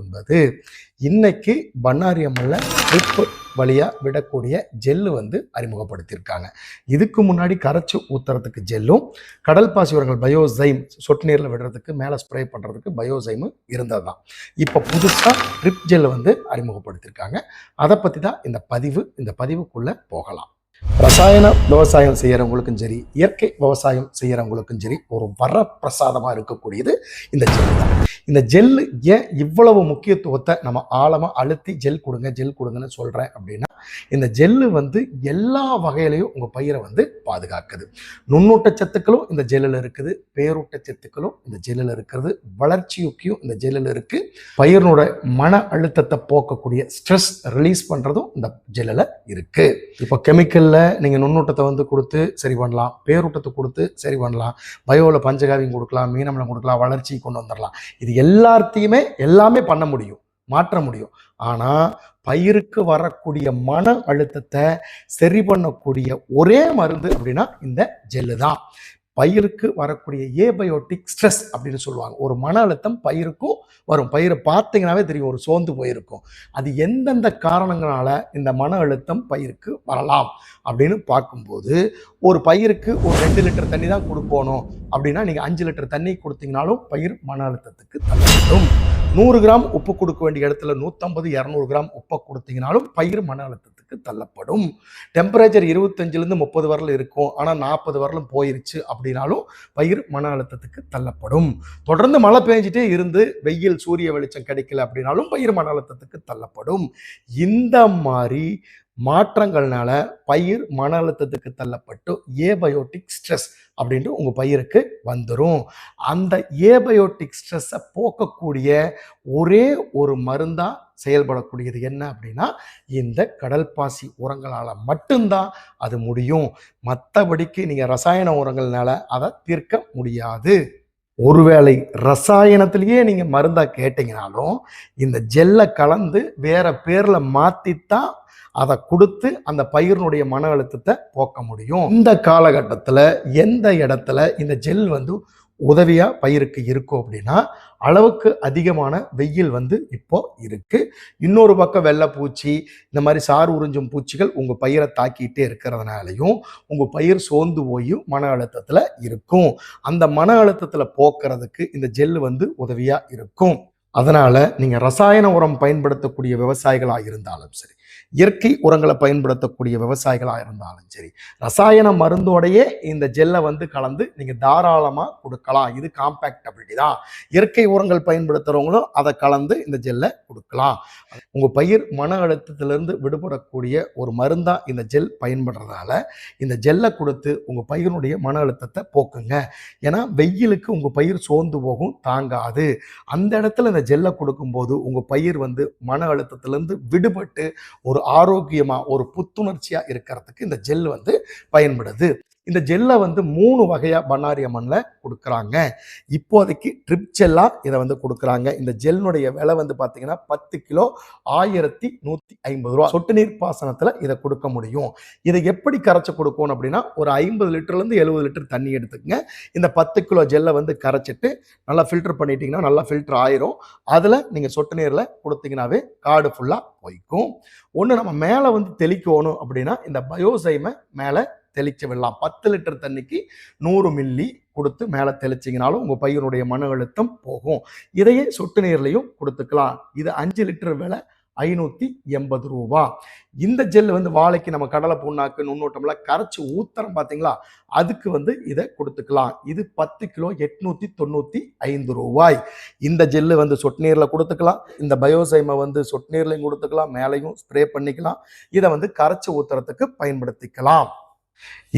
ஒன்பது. இன்னைக்கு பண்ணாரி அம்மனில் ட்ரிப்பு வழியாக விடக்கூடிய ஜெல்லு வந்து அறிமுகப்படுத்தியிருக்காங்க. இதுக்கு முன்னாடி கரைச்சி ஊத்துறதுக்கு ஜெல்லும் கடல் பாசி உரங்கள் பயோசைம் சொட்டு நீரில் விடுறதுக்கு மேலே ஸ்ப்ரே பண்ணுறதுக்கு பயோசைமு இருந்தது தான் இப்போ புதுசாக ட்ரிப் ஜெல் வந்து அறிமுகப்படுத்தியிருக்காங்க. அதை பற்றி தான் இந்த பதிவு இந்த பதிவுக்குள்ளே போகலாம். ரசாயன விவசாயம் செய்கிறவங்களுக்கும் சரி இயற்கை விவசாயம் செய்கிறவங்களுக்கும் சரி ஒரு வரப்பிரசாதமாக இருக்கக்கூடியது இந்த ஜெல் தான். இந்த ஜெல் ஏன் இவ்வளவு முக்கியத்துவத்தை நம்ம ஆழமாக அழுத்தி ஜெல் கொடுங்க ஜெல் கொடுங்கன்னு சொல்கிறேன் அப்படின்னா இந்த ஜெல்லு வந்து எல்லா வகையிலையும் உங்கள் பயிரை வந்து பாதுகாக்குது. நுண்ணூட்ட சத்துக்களும் இந்த ஜெல்லில் இருக்குது பேரூட்ட சத்துக்களும் இந்த ஜெல்லில் இருக்கிறது வளர்ச்சியுக்கியும் இந்த ஜெல்லில் இருக்குது பயிரினோட மன அழுத்தத்தை போக்கக்கூடிய ஸ்ட்ரெஸ் ரிலீஸ் பண்ணுறதும் இந்த ஜெல்லில் இருக்குது இப்போ கெமிக்கல் கெமிக்கலில் நீங்கள் நுண்ணூட்டத்தை வந்து கொடுத்து சரி பண்ணலாம். பேரூட்டத்தை கொடுத்து சரி பண்ணலாம். பயோவில் பஞ்சகாவியம் கொடுக்கலாம் மீனமலம் கொடுக்கலாம் வளர்ச்சி கொண்டு வந்துடலாம் இது எல்லாத்தையுமே எல்லாமே பண்ண முடியும் மாற்ற முடியும். ஆனால் பயிருக்கு வரக்கூடிய மன அழுத்தத்தை சரி பண்ணக்கூடிய ஒரே மருந்து அப்படின்னா இந்த ஜெல்லு தான் பயிருக்கு வரக்கூடிய ஏபயோட்டிக் ஸ்ட்ரெஸ் அப்படின்னு சொல்லுவாங்க. ஒரு மன அழுத்தம் பயிருக்கும் வரும். பயிரை பார்த்தீங்கன்னாவே தெரியும் ஒரு சோர்ந்து போயிருக்கும். அது எந்தெந்த காரணங்களால இந்த மன அழுத்தம் பயிருக்கு வரலாம் அப்படின்னு பார்க்கும்போது ஒரு பயிருக்கு ஒரு ரெண்டு லிட்டர் தண்ணி தான் கொடுக்கணும் அப்படின்னா நீங்கள் அஞ்சு லிட்டர் தண்ணி கொடுத்தீங்கனாலும் பயிர் மன அழுத்தத்துக்கு தள்ளப்படும் நூறு கிராம் உப்பு கொடுக்க வேண்டிய இடத்துல நூற்றம்பது இரநூறு கிராம் உப்பை கொடுத்தீங்கனாலும் பயிர் மன அழுத்தத்துக்கு தள்ளப்படும். டெம்பரேச்சர் இருபத்தஞ்சிலேருந்து முப்பது வரலும் இருக்கும். ஆனால் நாற்பது வரலும் போயிருச்சு அப்படின்னாலும் பயிர் மன அழுத்தத்துக்கு தள்ளப்படும். தொடர்ந்து மழை பெஞ்சிட்டே இருந்து வெயில் சூரிய வெளிச்சம் கிடைக்கல அப்படின்னாலும் பயிர் மன அழுத்தத்துக்கு தள்ளப்படும். இந்த மாதிரி மாற்றங்கள்னால பயிர் மன அழுத்தத்துக்கு தள்ளப்பட்டு ஏபயோட்டிக் ஸ்ட்ரெஸ் அப்படின்ட்டு உங்கள் பயிருக்கு வந்துடும் அந்த ஏபயோட்டிக் ஸ்ட்ரெஸ்ஸை போக்கக்கூடிய ஒரே ஒரு மருந்தாக செயல்படக்கூடியது என்ன அப்படின்னா இந்த கடல் பாசி உரங்களால் மட்டும்தான் அது முடியும். மற்றபடிக்கு நீங்கள் ரசாயன உரங்கள்னால அதை தீர்க்க முடியாது. ஒருவேளை ரசாயனத்திலேயே நீங்கள் மருந்தாக கேட்டிங்கனாலும் இந்த ஜெல்லை கலந்து வேற பேரில் மாற்றித்தான் அதை கொடுத்து அந்த பயிரினுடைய மன அழுத்தத்தை போக்க முடியும். இந்த காலகட்டத்தில் எந்த இடத்துல இந்த ஜெல் வந்து உதவியாக பயிருக்கு இருக்கும் அப்படின்னா அளவுக்கு அதிகமான வெயில் வந்து இப்போ இருக்கு. இன்னொரு பக்கம் வெள்ளைப்பூச்சி இந்த மாதிரி சாறு உறிஞ்சும் பூச்சிகள் உங்கள் பயிரை தாக்கிட்டே இருக்கிறதுனாலையும் உங்கள் பயிர் சோர்ந்து போய் மன அழுத்தத்தில் இருக்கும். அந்த மன அழுத்தத்தில் போக்குறதுக்கு இந்த ஜெல் வந்து உதவியாக இருக்கும். அதனால் நீங்கள் ரசாயன உரம் பயன்படுத்தக்கூடிய விவசாயிகளாக இருந்தாலும் சரி இயற்கை உரங்களை பயன்படுத்தக்கூடிய விவசாயிகளாக இருந்தாலும் சரி ரசாயன மருந்தோடையே இந்த ஜெல்லை வந்து கலந்து நீங்கள் தாராளமாக கொடுக்கலாம். இது காம்பேக்டபிலிட்டி தான். இயற்கை உரங்கள் பயன்படுத்துகிறவங்களும் அதை கலந்து இந்த ஜெல்லை கொடுக்கலாம். உங்கள் பயிர் மன அழுத்தத்திலிருந்து விடுபடக்கூடிய ஒரு மருந்தாக இந்த ஜெல் பயன்படுறதால இந்த ஜெல்லை கொடுத்து உங்கள் பயிரினுடைய மன அழுத்தத்தை போக்குங்க. ஏன்னா வெயிலுக்கு உங்கள் பயிர் சோர்ந்து போகும் தாங்காது. அந்த இடத்துல இந்த ஜெல்லை கொடுக்கும்போது உங்கள் பயிர் வந்து மன அழுத்தத்திலேருந்து விடுபட்டு ஒரு ஆரோக்கியமாக ஒரு புத்துணர்ச்சியாக இருக்கிறதுக்கு இந்த ஜெல் வந்து பயன்படுது. இந்த ஜெல்லை வந்து மூணு வகையாக பண்ணாரி அம்மனில் கொடுக்குறாங்க. இப்போதைக்கு ட்ரிப் ஜெல்லாக இதை வந்து கொடுக்குறாங்க. இந்த ஜெல்னுடைய விலை வந்து பார்த்தீங்கன்னா பத்து கிலோ ஆயிரத்தி நூற்றி ஐம்பது ரூபா. சொட்டு நீர் பாசனத்தில் இதை கொடுக்க முடியும். இதை எப்படி கரைச்சி கொடுக்கணும் அப்படின்னா ஒரு ஐம்பது லிட்டர்லேருந்து எழுபது லிட்டர் தண்ணி எடுத்துக்கங்க. இந்த பத்து கிலோ ஜெல்லை வந்து கரைச்சிட்டு நல்லா ஃபில்டர் பண்ணிட்டீங்கன்னா நல்லா ஃபில்டர் ஆயிரும். அதில் நீங்கள் சொட்டு நீரில் கொடுத்தீங்கன்னாவே காடு ஃபுல்லாக போய்க்கும். ஒன்று நம்ம மேலே வந்து தெளிக்கணும் அப்படின்னா இந்த பயோசைமை மேலே தெளிச்சு விடலாம் பத்து லிட்டர் தண்ணிக்கு நூறு மில்லி கொடுத்து மேலே தெளிச்சிங்கனாலும் உங்கள் பையனுடைய மன அழுத்தம் போகும். இதையே சொட்டு நீர்லையும் கொடுத்துக்கலாம். இது அஞ்சு லிட்டர் விலை ஐநூற்றி எண்பது ரூபா. இந்த ஜெல் வந்து வாழைக்கு நம்ம கடலை புண்ணாக்கு நுண்ணோட்டம்லாம் கரைச்சி ஊத்தரம் பார்த்தீங்களா அதுக்கு வந்து இதை கொடுத்துக்கலாம். இது பத்து கிலோ எட்நூற்றி தொண்ணூற்றி ஐந்து ரூபாய். இந்த ஜெல்லு வந்து சொட்டு நீரில் கொடுத்துக்கலாம். இந்த பயோசைமை வந்து சொட்டு நீர்லையும் கொடுத்துக்கலாம். மேலேயும் ஸ்ப்ரே பண்ணிக்கலாம். இதை வந்து கரைச்சி ஊத்துறதுக்கு பயன்படுத்திக்கலாம்.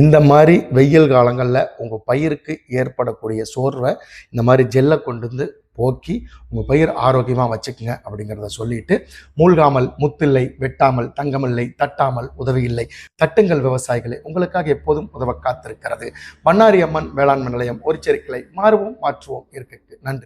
இந்த மாதிரி வெயில் காலங்களில் உங்கள் பயிருக்கு ஏற்படக்கூடிய சோர்வை இந்த மாதிரி ஜெல்லை கொண்டு வந்து போக்கி உங்கள் பயிர் ஆரோக்கியமாக வச்சுக்கோங்க அப்படிங்கிறத சொல்லிட்டு மூழ்காமல் முத்தில்லை வெட்டாமல் தங்கமில்லை தட்டாமல் உதவியில்லை தட்டுங்கள் விவசாயிகளை உங்களுக்காக எப்போதும் உதவ காத்திருக்கிறது. பண்ணாரி அம்மன் வேளாண்மை நிலையம் ஒரு செருக்களை மாறுவோம் மாற்றுவோம் இருக்கு நன்றி.